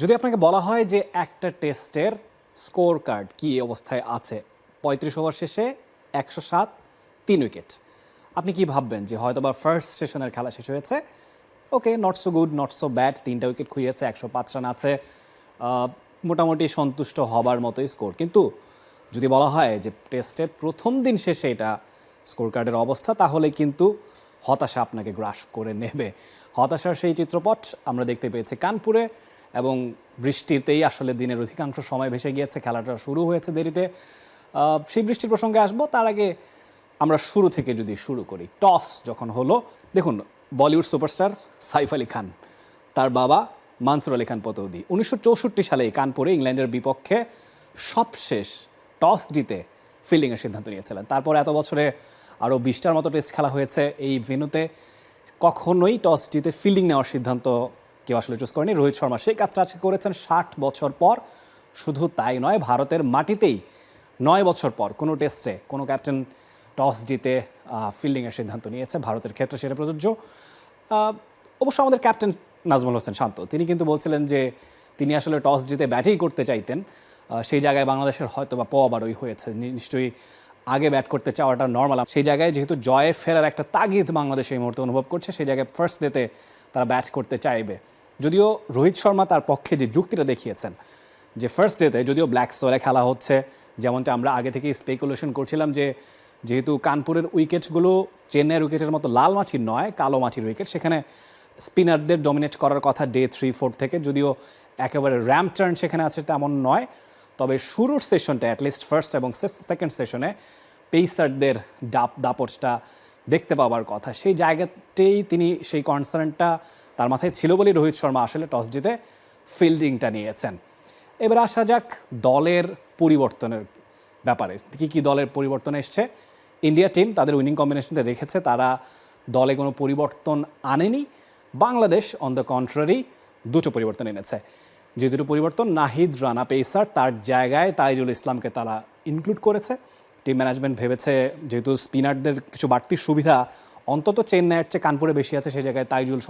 যদি আপনাকে বলা হয় যে একটা টেস্টের স্কোর কার্ড কী অবস্থায় আছে, পঁয়ত্রিশ ওভার শেষে একশো সাত, তিন উইকেট। আপনি কি ভাববেন যে হয়তো বা ফার্স্ট সেশনের খেলা শেষ হয়েছে? Okay not so good not so bad তিনটা উইকেট খুইয়েছে, একশো পাঁচ রান আছে। মোটামুটি সন্তুষ্ট হবার মতোই স্কোর। কিন্তু যদি বলা হয় যে টেস্টের প্রথম দিন শেষে এটা স্কোর কার্ডের অবস্থা, তাহলে কিন্তু হতাশা আপনাকে গ্রাস করে নেবে। হতাশার সেই চিত্রপট আমরা দেখতে পেয়েছি কানপুরে। এবং বৃষ্টিতেই আসলে দিনের অধিকাংশ সময় ভেসে গিয়েছে, খেলাটা শুরু হয়েছে দেরিতে। সেই বৃষ্টির প্রসঙ্গে আসব, তার আগে আমরা শুরু থেকে যদি শুরু করি। টস যখন হলো, দেখুন, বলিউড সুপারস্টার সাইফ আলী খান, তার বাবা মানসুর আলী খান পতৌদি। উনিশশো চৌষট্টি সালে কানপুরে ইংল্যান্ডের বিপক্ষে সবশেষ টস জিতে ফিল্ডিংয়ের সিদ্ধান্ত নিয়েছিলেন। তারপর এত বছরে আরও বিশটার মতো টেস্ট খেলা হয়েছে এই ভেন্যুতে। কখনোই টস জিতে ফিল্ডিং নেওয়ার সিদ্ধান্ত কেউ আসলে চুজ করেনি। রোহিত শর্মা সেই কাজটা আজকে করেছেন ষাট বছর পর। শুধু তাই নয়, ভারতের মাটিতেই নয় বছর পর কোনো টেস্টে কোনো ক্যাপ্টেন টস জিতে ফিল্ডিংয়ের সিদ্ধান্ত নিয়েছে ভারতের ক্ষেত্রে সেটা প্রযোজ্য। অবশ্য আমাদের ক্যাপ্টেন নাজমুল হোসেন শান্ত, তিনি কিন্তু বলছিলেন যে তিনি আসলে টস জিতে ব্যাটিং করতে চাইতেন। সেই জায়গায় বাংলাদেশের হয়তো বা পবারই হয়েছে। নিশ্চয়ই আগে ব্যাট করতে চাওয়াটা নর্মাল সেই জায়গায় যেহেতু জয়ে ফেরার একটা তাগিদ বাংলাদেশ এই মুহূর্তে অনুভব করছে, সেই জায়গায় ফার্স্ট ডেতে তারা ব্যাট করতে চাইবে। যদিও রোহিত শর্মা তার পক্ষে যে যুক্তিটা দেখিয়েছেন, যে ফার্স্ট ডেতে যদিও ব্ল্যাক সোলে খেলা হচ্ছে, যেমনটা আমরা আগে থেকেই স্পেকুলেশন করছিলাম যে যেহেতু কানপুরের উইকেটগুলো চেন্নাইয়ের উইকেটের মতো লাল মাটির নয়, কালো মাটির উইকেট, সেখানে স্পিনারদের ডমিনেট করার কথা ডে থ্রি ফোর থেকে, যদিও একেবারে র্যাম টার্ন সেখানে আছে তেমন নয়। তবে শুরুর সেশনটা অ্যাটলিস্ট ফার্স্ট এবং সেকেন্ড সেশনে পেসারদের ডাপ দাপটটা দেখতে পাওয়ার কথা। সেই জায়গাতেই তিনি সেই কনসার্নটা তার মাথায় ছিল বলেই রোহিত শর্মা আসলে টস জিতে ফিল্ডিংটা নিয়েছেন। এবার আসা যাক দলের পরিবর্তনের ব্যাপারে। কী কী দলের পরিবর্তন এসছে? ইন্ডিয়া টিম তাদের উইনিং কম্বিনেশনটা রেখেছে। তারা দলে কোনো পরিবর্তন আনেনি। বাংলাদেশ অন দ্য কন্ট্রারি দুটো পরিবর্তন এনেছে। যে দুটো পরিবর্তন, নাহিদ রানা পেসার তার জায়গায় তাইজুল ইসলামকে তারা ইনক্লুড করেছে। টিম ম্যানেজমেন্ট ভেবেছে, যেহেতু স্পিনারদের কিছু বাড়তি সুবিধা অন্তত চেন্নাইয়ের চেয়ে কানপুরে বেশি আছে সেই জায়গায়, তাইজুল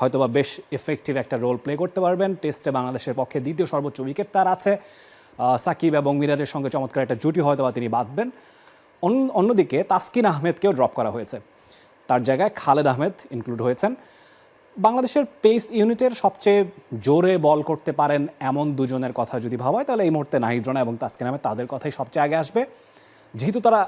হয়তোবা বেশ এফেক্টিভ একটা রোল প্লে করতে পারবেন। টেস্টে বাংলাদেশের পক্ষে দ্বিতীয় সর্বোচ্চ উইকেট তার আছে। সাকিব এবং মিরাজের সঙ্গে চমৎকার একটা জুটি হয়তোবা তিনি বাঁধবেন। অন্যদিকে তাসকিন আহমেদকেও ড্রপ করা হয়েছে। তার জায়গায় খালেদ আহমেদ ইনক্লুড হয়েছেন। বাংলাদেশের পেস ইউনিটের সবচেয়ে জোরে বল করতে পারেন এমন দুজনের কথা যদি ভাবা হয় তাহলে এই মুহূর্তে নাহিদ রানা এবং তাসকিন আহমেদ তাদের কথাই সবচেয়ে আগে আসবে। যেহেতু তারা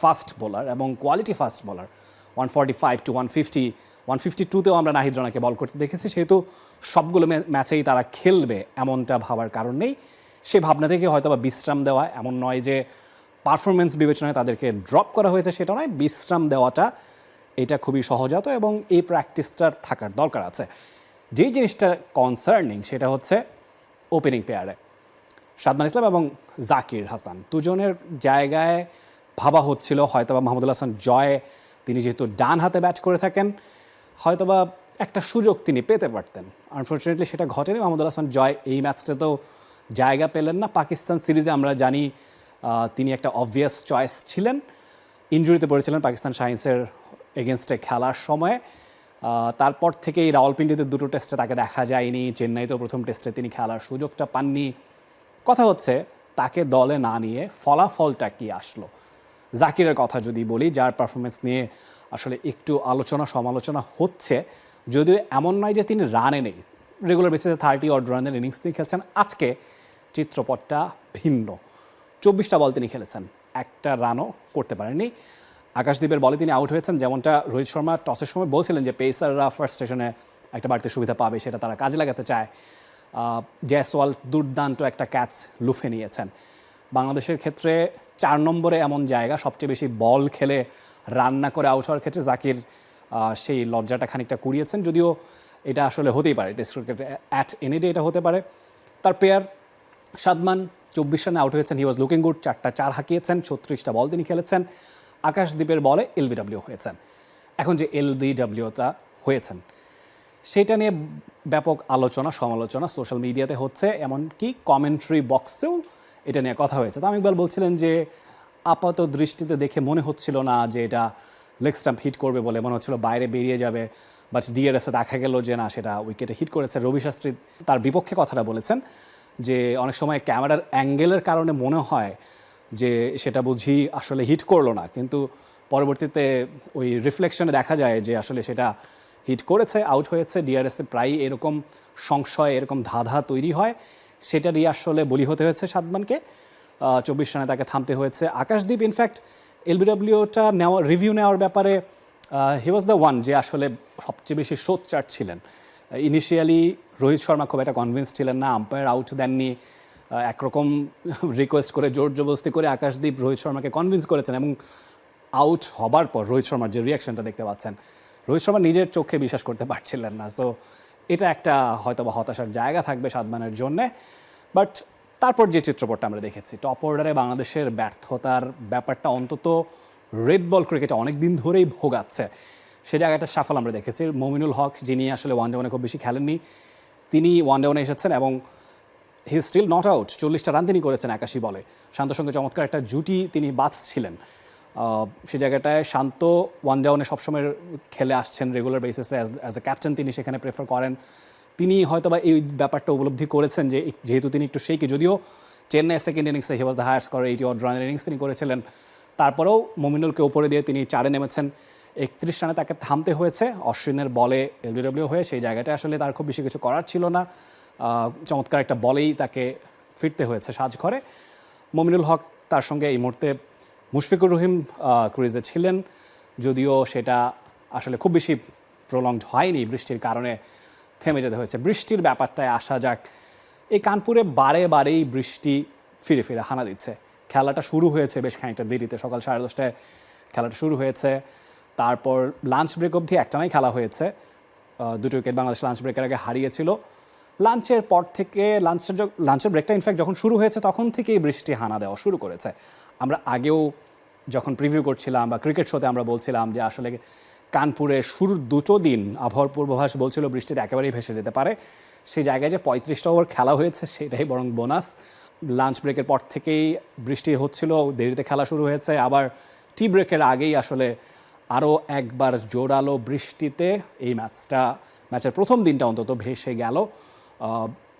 ফাস্ট বোলার এবং quality fast bowler one forty five to one fifty one fifty টুতেও আমরা নাহিদ রানাকে বল করতে দেখেছি, সেহেতু সবগুলো ম্যাচেই তারা খেলবে এমনটা ভাবার কারণ নেই। সে ভাবনা থেকে হয়তো বা বিশ্রাম দেওয়া, এমন নয় যে পারফরমেন্স বিবেচনায় তাদেরকে ড্রপ করা হয়েছে, সেটা নয়, বিশ্রাম দেওয়াটা এটা খুবই সহজাত এবং এই প্র্যাকটিসটার থাকার দরকার আছে। যেই জিনিসটা কনসার্নিং সেটা হচ্ছে ওপেনিং পেয়ারে সাদমান ইসলাম এবং জাকির হাসান দুজনের জায়গায় ভাবা হচ্ছিল, হয়তোবা মাহমুদুল হাসান জয় তিনি যেহেতু ডান হাতে ব্যাট করে থাকেন, হয়তোবা একটা সুযোগ তিনি পেতে পারতেন। আনফর্চুনেটলি সেটা ঘটেনি, মাহমুদুল হাসান জয় এই ম্যাচটাতেও জায়গা পেলেন না। পাকিস্তান সিরিজে আমরা জানি তিনি একটা অবভিয়াস চয়েস ছিলেন। ইনজুরিতে পড়েছিলেন পাকিস্তান সায়েন্সের এগেনস্টে খেলার সময়। তারপর থেকেই রাওয়ালপিন্ডিতে দুটো টেস্টে তাকে দেখা যায়নি। চেন্নাইতেও প্রথম টেস্টে তিনি খেলার সুযোগটা পাননি। কথা হচ্ছে, তাকে দলে না নিয়ে ফলাফলটা কি আসলো? জাকিরের কথা যদি বলি, যার পারফরমেন্স নিয়ে আসলে একটু আলোচনা, সমালোচনা হচ্ছে, যদিও এমন নয় যে তিনি রানে নেই। রেগুলার বেসিসে থার্টি অড রানের ইনিংস নিয়ে খেলছেন। আজকে চিত্রপটটা ভিন্ন। চব্বিশটা বল তিনি খেলেছেন। একটা রানও করতে পারেননি। আকাশদীপের বলে তিনি আউট হয়েছেন। যেমনটা রোহিত শর্মা টসের সময় বলছিলেন যে পেসাররা ফার্স্ট স্টেশনে একটা বাড়তি সুবিধা পাবে, সেটা তারা কাজে লাগাতে চায়। জয়সওয়াল দুর্দান্ত একটা ক্যাচ লুফে নিয়েছেন। বাংলাদেশের ক্ষেত্রে চার নম্বরে এমন জায়গা, সবচেয়ে বেশি বল খেলে রান্না করে আউট হওয়ার ক্ষেত্রে জাকির সেই লজ্জাটা খানিকটা কুড়িয়েছেন। যদিও এটা আসলে হতেই পারে, টেস্ট ক্রিকেটে অ্যাট এনি ডে এটা হতে পারে। তার পেয়ার সাদমান চব্বিশ রানে আউট হয়েছেন হি ওয়াজ লুকিং গুড চারটা চার হাঁকিয়েছেন, ছত্রিশটা বল তিনি খেলেছেন। আকাশদ্বীপের বলে এলবিডব্লিউ হয়েছেন। এখন যে এলবিডব্লিউটা হয়েছেন সেটা নিয়ে ব্যাপক আলোচনা, সমালোচনা সোশ্যাল মিডিয়াতে হচ্ছে, এমনকি কমেন্ট্রি বক্সেও এটা নিয়ে কথা হয়েছে। তো আমি ইকবাল বলছিলেন যে, আপাত দৃষ্টিতে দেখে মনে হচ্ছিল না যে এটা লেগ স্টাম্প হিট করবে বলে, মনে হচ্ছিল বাইরে বেরিয়ে যাবে। বাট ডিআরএসে দেখা গেল যে না, সেটা উইকেটে হিট করেছে। রবি শাস্ত্রী তার বিপক্ষে কথাটা বলেছেন যে, অনেক সময় ক্যামেরার অ্যাঙ্গেলের কারণে মনে হয় যে, সেটা বুঝি আসলে হিট করল না। কিন্তু পরবর্তীতে ওই রিফ্লেকশনে দেখা যায় যে, আসলে সেটা হিট করেছে আউট হয়েছে। ডিআরএসে প্রায় এরকম সংশয়, এরকম ধাঁধা তৈরি হয়। সেটারই আসলে বলি হতে হয়েছে সাদমানকে। চব্বিশ রানে তাকে থামতে হয়েছে। আকাশদ্বীপ ইনফ্যাক্ট এলবিডব্লিউটা নেওয়া রিভিউ নেওয়ার ব্যাপারে হি ওয়াজ দ্য ওয়ান যে আসলে সবচেয়ে বেশি সোচ্চার ছিলেন ইনিশিয়ালি রোহিত শর্মা খুব একটা কনভিন্স ছিলেন না আম্পায়ার আউট দেননি। একরকম রিকোয়েস্ট করে, জোর জবরদস্তি করে আকাশদীপ রোহিত শর্মাকে কনভিন্স করেছেন এবং আউট হবার পর, রোহিত শর্মার যে রিয়াকশনটা দেখতে পাচ্ছেন রোহিত শর্মা নিজের চোখে বিশ্বাস করতে পারছিলেন না। সো এটা একটা হয়তো বা হতাশার জায়গা থাকবে সাদমানের জন্যে। বাট তারপর যে চিত্রপটটা আমরা দেখেছি টপ অর্ডারে বাংলাদেশের ব্যর্থতার ব্যাপারটা অন্তত রেড বল ক্রিকেটে অনেক দিন ধরেই ভোগাচ্ছে। সে জায়গাটা সাফল আমরা দেখেছি। মমিনুল হক, যিনি আসলে ওয়ান ডাউনে খুব বেশি খেলেননি, তিনি ওয়ান ডাউনে এসেছেন এবং হি স্টিল নট আউট চল্লিশটা রান তিনি করেছেন একাশি বলে। শান্তর সঙ্গে চমৎকার একটা জুটি তিনি বাঁধছিলেন। সে জায়গাটায় শান্ত ওয়ান ডাউনে সবসময় খেলে আসছেন রেগুলার বেসিসে অ্যাজ অ্যাজ এ ক্যাপ্টেন তিনি সেখানে প্রেফার করেন। তিনি হয়তোবা এই ব্যাপারটা উপলব্ধি করেছেন যে যেহেতু তিনি একটু সেই যদিও চেন্নাই সেকেন্ড ইনিংসে he was the higher score eighty odd রানের ইনিংস তিনি করেছিলেন। তারপরেও মমিনুলকে উপরে দিয়ে তিনি চারে নেমেছেন। একত্রিশ রানে তাকে থামতে হয়েছে। অশ্বিনের বলে এলবিডব্লিউ হয়ে সেই জায়গাটা আসলে তার খুব বেশি কিছু করার ছিল না। চমৎকার একটা বলেই তাকে ফিরতে হয়েছে সাজঘরে। মমিনুল হক তার সঙ্গে এই মুহূর্তে মুশফিকুর রহিম ক্রিজে ছিলেন, যদিও সেটা আসলে খুব বেশি প্রলংড হয়নি বৃষ্টির কারণে থেমে যেতে হয়েছে। বৃষ্টির ব্যাপারটায় আসা যাক। এই কানপুরে বারে বারেই বৃষ্টি ফিরে ফিরে হানা দিচ্ছে। খেলাটা শুরু হয়েছে বেশ খানিকটা দেরিতে, সকাল সাড়ে দশটায় খেলাটা শুরু হয়েছে। তারপর লাঞ্চ ব্রেক অবধি একটানাই খেলা হয়েছে। দুটো উইকেট বাংলাদেশ লাঞ্চ ব্রেকের আগে হারিয়েছিল। লাঞ্চের পর থেকে লাঞ্চের লাঞ্চের ব্রেকটা ইনফ্যাক্ট যখন শুরু হয়েছে, তখন থেকেই বৃষ্টি হানা দেওয়া শুরু করেছে। আমরা আগেও যখন প্রিভিউ করছিলাম বা ক্রিকেট শোতে আমরা বলছিলাম যে আসলে কানপুরে শুরুর দুটো দিন আবহাওয়ার পূর্বাভাস বলছিল বৃষ্টিতে একেবারেই ভেসে যেতে পারে। সেই জায়গায় যে পঁয়ত্রিশটা ওভার খেলা হয়েছে, সেটাই বরং বোনাস লাঞ্চ ব্রেকের পর থেকেই বৃষ্টি হচ্ছিল, দেরিতে খেলা শুরু হয়েছে। আবার টি ব্রেকের আগেই আসলে আরও একবার জোরালো বৃষ্টিতে এই ম্যাচটা ম্যাচের প্রথম দিনটা অন্তত ভেসে গেল।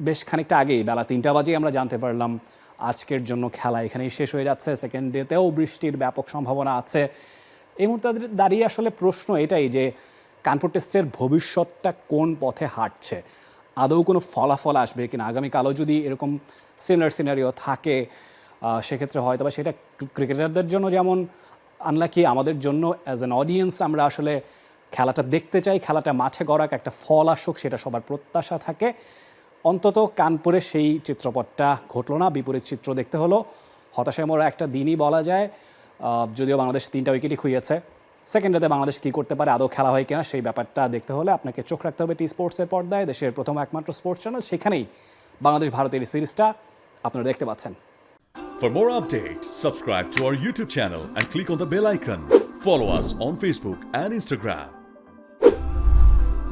বেশ খানিকটা আগেই, বেলা তিনটা বাজেই আমরা জানতে পারলাম আজকের জন্য খেলা এখানেই শেষ হয়ে যাচ্ছে সেকেন্ড ডেতেও বৃষ্টির ব্যাপক সম্ভাবনা আছে। এই মুহূর্তে দাঁড়িয়ে আসলে প্রশ্ন এটাই যে, কানপুর টেস্টের ভবিষ্যৎটা কোন পথে হাঁটছে? আদৌ কোনো ফলাফল আসবে কিনা? আগামীকালও যদি এরকম সিনার সিনারিও থাকে সেক্ষেত্রে হয়তো বা সেটা ক্রিকেটারদের জন্য যেমন আনলাকি আমাদের জন্য অ্যাজ অ্যান অডিয়েন্স আমরা আসলে খেলাটা দেখতে চাই, খেলাটা মাঠে গড়াক, একটা ফল আসুক, সেটা সবার প্রত্যাশা থাকে। অন্তত কানপুরে সেই চিত্রপটটা ঘটলো না। বিপরীত চিত্র দেখতে হলো। হতাশায় মোড়া একটা দিনই বলা যায়। যদিও বাংলাদেশ তিনটা উইকেটই খুইয়েছে। সেকেন্ডেতে বাংলাদেশ কী করতে পারে আদৌ খেলা হয় কিনা সেই ব্যাপারটা দেখতে হলে আপনাকে চোখ রাখতে হবে টি স্পোর্টসের পর্দায় দেশের প্রথম একমাত্র স্পোর্টস চ্যানেল। সেখানেই বাংলাদেশ ভারতের সিরিজটা আপনারা দেখতে পাচ্ছেন। For more updates, subscribe to our YouTube channel and click on the bell icon. Follow us on Facebook and Instagram.